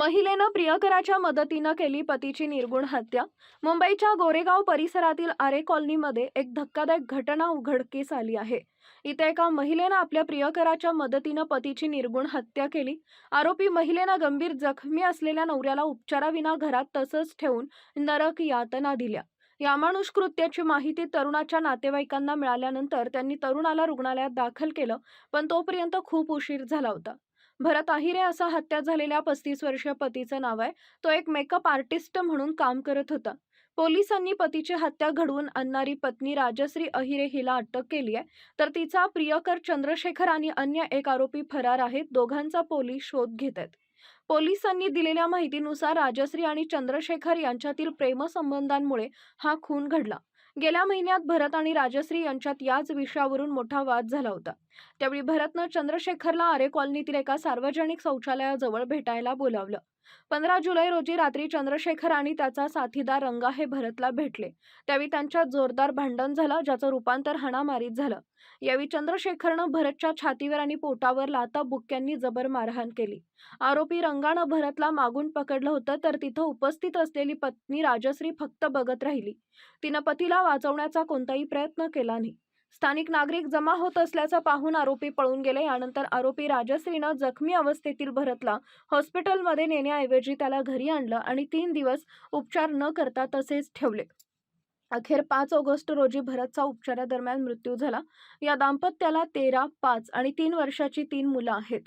महिलेनं प्रियकराच्या मदतीनं केली पतीची निर्गुण हत्या. मुंबईच्या गोरेगाव परिसरातील आरे कॉलनीमध्ये एक धक्कादायक घटना उघडकीस आली आहे. इथे एका महिलेनं आपल्या प्रियकराच्या मदतीनं पतीची निर्गुण हत्या केली. आरोपी महिलेनं गंभीर जखमी असलेल्या नवऱ्याला उपचाराविना घरात तसंच ठेवून नरक यातना दिल्या. या कृत्याची माहिती तरुणाच्या नातेवाईकांना मिळाल्यानंतर त्यांनी तरुणाला रुग्णालयात दाखल केलं पण तोपर्यंत खूप उशीर झाला होता. भरत आहिरे असा हत्या झालेल्या पस्तीस वर्षीय पतीचं नाव आहे. तो एक मेकअप आर्टिस्ट म्हणून काम करत होता. पोलिसांनी पतीची हत्या घडवून आणणारी पत्नी राजश्री अहिरे हिला अटक केली आहे. तर तिचा प्रियकर चंद्रशेखर आणि अन्य एक आरोपी फरार आहेत. दोघांचा पोलीस शोध घेत आहेत. पोलिसांनी दिलेल्या माहितीनुसार राजश्री आणि चंद्रशेखर यांच्यातील प्रेमसंबंधांमुळे हा खून घडला. गेल्या महिन्यात भरत आणि राजश्री यांच्यात याच विषयावरून मोठा वाद झाला होता. त्यावेळी भरतनं चंद्रशेखरला आरे कॉलनीतील एका सार्वजनिक शौचालयाजवळ भेटायला बोलावलं. पंधरा जुलै रोजी रात्री चंद्रशेखर आणि त्याचा साथीदार रंगा हे भरतला भेटले. त्यावेळी त्यांच्यात जोरदार भांडण झालं ज्याचं रूपांतर हाणामारीत झालं. यावेळी चंद्रशेखरनं भरतच्या छातीवर आणि पोटावर लाता बुक्क्यांनी जबर मारहाण केली. आरोपी रंगानं भरतला मागून पकडलं होतं तर तिथं उपस्थित असलेली पत्नी राजश्री फक्त बघत राहिली. तिनं पतीला वाचवण्याचा कोणताही प्रयत्न केला नाही. स्थानिक नागरिक जमा होत असल्याचं पाहून आरोपी पळून गेले. यानंतर आरोपी राजश्रीनं जखमी अवस्थेतील भरतला हॉस्पिटलमध्ये नेण्याऐवजी त्याला घरी आणलं आणि तीन दिवस उपचार न करता तसेच ठेवले. अखेर पाच ऑगस्ट रोजी भरतचा उपचारादरम्यान मृत्यू झाला. या दाम्पत्याला तेरा पाच आणि तीन वर्षाची तीन मुलं आहेत.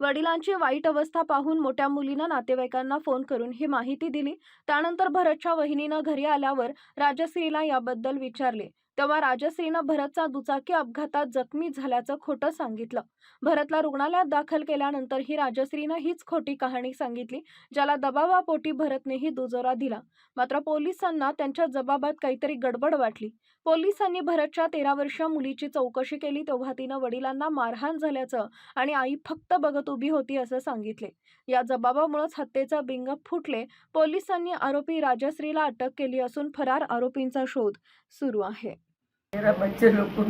वडिलांची वाईट अवस्था पाहून मोठ्या मुलीनं नातेवाईकांना फोन करून ही माहिती दिली. त्यानंतर भरतच्या वहिनीनं घरी आल्यावर राजश्रीला याबद्दल विचारले. तेव्हा राजश्रीनं भरतचा दुचाकी अपघातात जखमी झाल्याचं खोटं सांगितलं. भरतला रुग्णालयात दाखल केल्यानंतर ही राजश्रीनं हीच खोटी कहाणी सांगितली ज्याला दबावापोटी भरतनेही दुजोरा दिला. मात्र पोलिसांना त्यांच्या जबाबात काहीतरी गडबड वाटली. पोलिसांनी भरतच्या तेरा वर्षीय मुलीची चौकशी केली तेव्हा तिनं वडिलांना मारहाण झाल्याचं आणि आई फक्त बघत उभी होती असं सांगितले. या जबाबामुळेच हत्येचं बिंग फुटले. पोलिसांनी आरोपी राजश्रीला अटक केली असून फरार आरोपींचा शोध सुरू आहे. मेरा बच्चे लोग को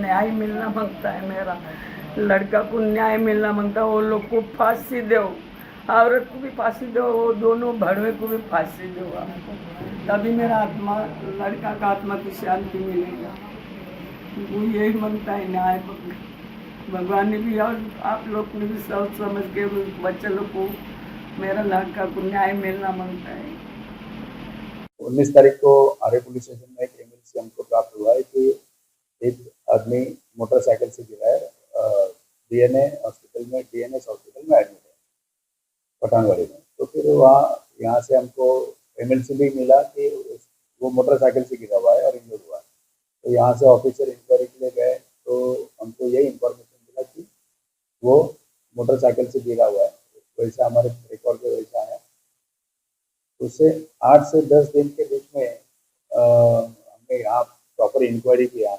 न्याय मिलना माँगता है मेरा। लड़का को न्याय मिलना माँगता है, वो लोग को फांसी दो। औरत को भी फांसी दो, वो दोनों भड़वे को भी फांसी दो। तभी मेरा आत्मा, लड़का का आत्मा की शांति मिलेगा। वो यही माँगता है न्याय भगवान ने भी और आप लोग ने भी सोच समझ के बच्चे लोग को, मेरा लड़का को न्याय मिलना माँगता है। उन्नीस तारीख को आरे पुलिस स्टेशन में हुआ है कि एक आदमी मोटरसाइकिल से गिरा है डीएनए हॉस्पिटल में, डीएनएस हॉस्पिटल में एडमिट है पठानवाड़ी में। तो फिर वहाँ, यहाँ से हमको एमएलसी भी मिला कि वो मोटरसाइकिल से गिरा हुआ है और इंजर्ड हुआ है। तो यहाँ से ऑफिसर इंक्वायरी के लिए गए तो हमको यही इंफॉर्मेशन मिला कि वो मोटरसाइकिल से गिरा हुआ है, वैसा हमारे रिकॉर्ड पे वैसा है। उससे आठ से दस दिन के बीच में यहाँ प्रॉपर इंक्वायरी किया।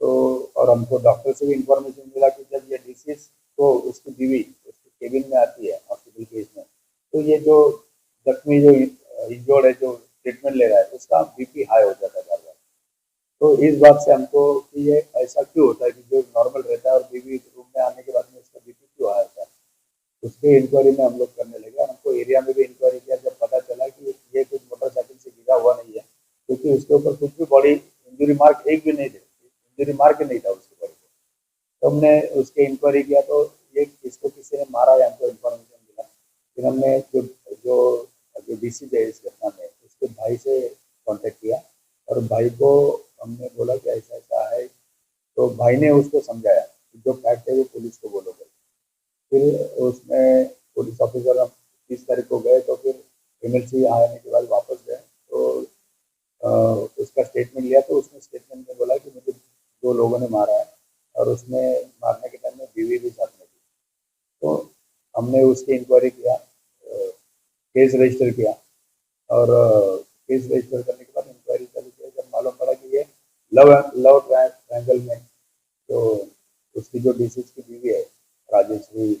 तो और हमको डॉक्टर से भी इंफॉर्मेशन मिला कि जब ये डिसीज को उसकी बीवी, उसके केबिन में आती है हॉस्पिटल केस में। तो ये जो जख्मी जो इंजोर्ड है, जो ट्रीटमेंट ले रहा है, उसका बीपी हाई हो जाता है बार बार। तो इस बात से हमको कि ये ऐसा क्यों होता है कि जो नॉर्मल रहता है और बीवी रूम में आने के बाद में उसका बीपी क्यों हाई होता है? उसके इंक्वायरी में हम लोग करने लगे और हमको एरिया में भी इंक्वायरी किया, जब पता चला कि ये कुछ मोटरसाइकिल से गिरा हुआ नहीं है, क्योंकि उसके ऊपर कुछ भी बॉडी इंजरी मार्क एक भी नहीं थे मार्क नहीं था उसके बॉडी तो हमने उसके इंक्वायरी किया तो ये किसको किसी ने मारा है हमको इन्फॉर्मेशन मिला? फिर हमने जो जो जो डिसीज है इस घटना में, उसके भाई से कांटेक्ट किया और भाई को हमने बोला कि ऐसा ऐसा है। तो भाई ने उसको समझाया जो फैक्ट है वो पुलिस को बोलो करके फिर उसमें पुलिस ऑफिसर हम तीस तारीख को गए तो फिर एमएलसी आने के बाद उसका स्टेटमेंट लिया तो उसने स्टेटमेंट में बोला कि मुझे दो लोगों ने मारा है और उसने मारने के टाइम में बीवी भी साथ में थी। तो हमने उसकी इंक्वायरी किया केस रजिस्टर किया और केस रजिस्टर करने के बाद इंक्वायरी चालू किया। जब मालूम पड़ा कि ये लव लव ट्रायंगल में तो उसकी जो डिसीज की बीवी है राजेश्वरी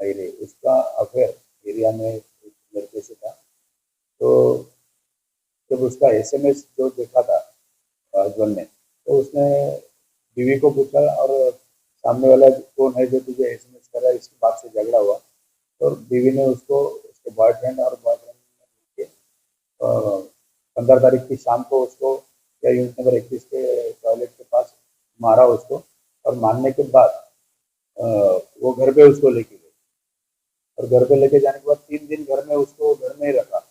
अहिरे उसका अफेयर एरिया में लड़के से था। तो जब उसका एसएमएस जो देखा था हस्बैंड ने तो उसने बीवी को पूछा और सामने वाला कौन है जो तुझे एसएमएस कर रहा है, इसकी बात से झगड़ा हुआ। और बीवी ने उसको, उसके बॉयफ्रेंड और बॉयफ्रेंड ने पंद्रह तारीख की शाम को उसको या यूनिट नंबर इक्कीस के टॉयलेट के पास मारा उसको और मारने के बाद वो घर पे उसको लेके गए। और घर पे लेके जाने के बाद तीन दिन घर में उसको, घर में ही रखा।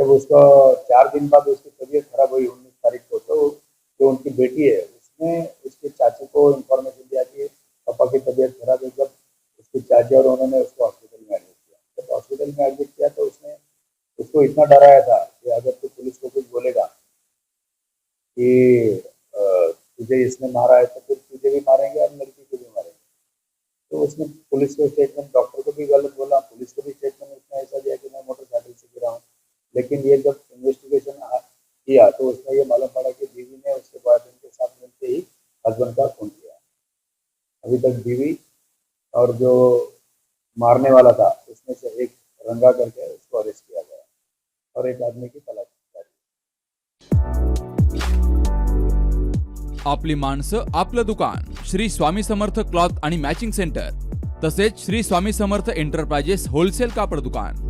जब उसका चार दिन बाद उसकी तबीयत खराब हुई, उन्नीस तारीख को तो जो उनकी बेटी है, उसने उसके चाची को इन्फॉर्मेशन दिया कि पापा की तबीयत खराब है। जब उसकी चाची और उन्होंने उसको हॉस्पिटल में एडमिट किया। जब हॉस्पिटल में एडमिट किया तो उसने उसको इतना डराया था कि अगर तू पुलिस को कुछ बोलेगा कि तुझे इसने मारा है तो फिर तुझे भी मारेंगे और लड़की को भी मारेंगे। तो उसने पुलिस को स्टेटमेंट डॉक्टर को भी गलत बोला, पुलिस को भी स्टेटमेंट उसने ऐसा दिया कि मैं मोटरसाइकिल से गिरा हूँ लेकिन ये जब इन्वेस्टिगेशन किया तो उसमें ये मालूम पड़ा कि बीवी ने उसके बॉयफ्रेंड के साथ मिलते ही हस्बैंड का खून किया। अभी तक बीवी और जो मारने वाला था, उसमें से एक रंगा करके उसको अरेस्ट किया गया और एक आदमी की तलाश आपली माणसं, आपलं दुकान, श्री स्वामी समर्थ क्लॉथ आणि मॅचिंग सेंटर तसेच श्री स्वामी समर्थ एंटरप्राइजेस होलसेल कापड दुकान.